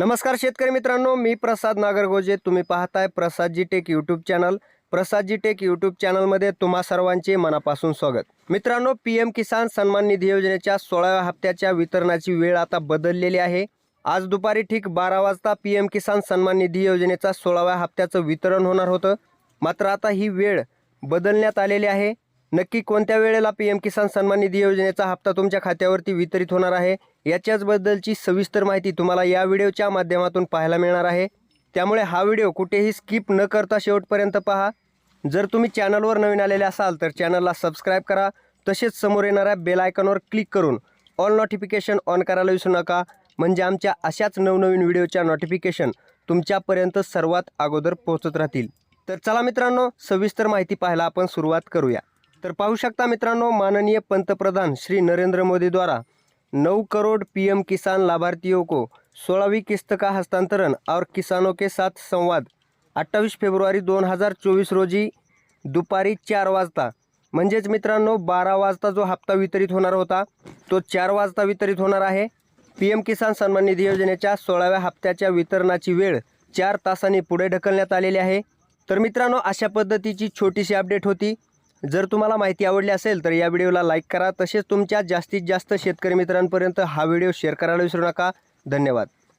नमस्कार शेतकरी मित्रांनो मी प्रसाद नागरगोजे. तुम्ही पाहताय Prasadji tech YouTube channel Prasadji tech YouTube चॅनलमध्ये तुम्हा सर्वांचे मनापासून स्वागत. मित्रांनो पी एम किसान सन्मान निधी योजनेच्या सोळाव्या हप्त्याच्या वितरणाची वेळ आता बदललेली आहे. आज दुपारी ठीक बारा वाजता पी एम किसान सन्मान निधी योजनेचा सोळाव्या हप्त्याचं वितरण होणार होतं. मात्र आता ही वेळ बदलण्यात आलेली आहे. नक्की कोणत्या वेळेला पी एम किसान सन्मान निधी योजनेचा हप्ता तुमच्या खात्यावरती वितरित होणार आहे याच्याचबद्दलची सविस्तर माहिती तुम्हाला या व्हिडिओच्या माध्यमातून पाहायला मिळणार आहे. त्यामुळे हा व्हिडिओ कुठेही स्किप न करता शेवटपर्यंत पहा. जर तुम्ही चॅनलवर नवीन आलेले असाल तर चॅनलला सबस्क्राईब करा. तसेच समोर येणाऱ्या बेल आयकॉनवर क्लिक करून ऑल नोटिफिकेशन ऑन करायला विसरू नका. म्हणजे आमच्या अशाच नवनवीन व्हिडिओच्या नोटिफिकेशन तुमच्यापर्यंत सर्वात अगोदर पोहोचत राहतील. तर चला मित्रांनो सविस्तर माहिती पाहायला आपण सुरुवात करूया. तर पाहू शकता मित्रांनो माननीय पंतप्रधान श्री नरेंद्र मोदीद्वारा नऊ करोड पी एम किसान लाभार्थियों को सोळावी किस्त का हस्तांतरण और किसानों के साथ संवाद. अठ्ठावीस फेब्रुवारी दोन हजार चोवीस रोजी दुपारी चार वाजता म्हणजेच मित्रांनो बारा वाजता जो हप्ता वितरित होणार होता तो चार वाजता वितरित होणार आहे. पी एम किसान सन्मान निधी योजनेच्या सोळाव्या हप्त्याच्या वितरणाची वेळ चार तासांनी पुढे ढकलण्यात आलेली आहे. तर मित्रांनो अशा पद्धतीची छोटीशी अपडेट होती. जर तुम्हाला माहिती आवडली असेल तर या व्हिडिओला लाईक करा. तसेच तुमच्या जास्तीत जास्त शेतकरी मित्रांपर्यंत हा व्हिडिओ शेअर करायला विसरू नका. धन्यवाद.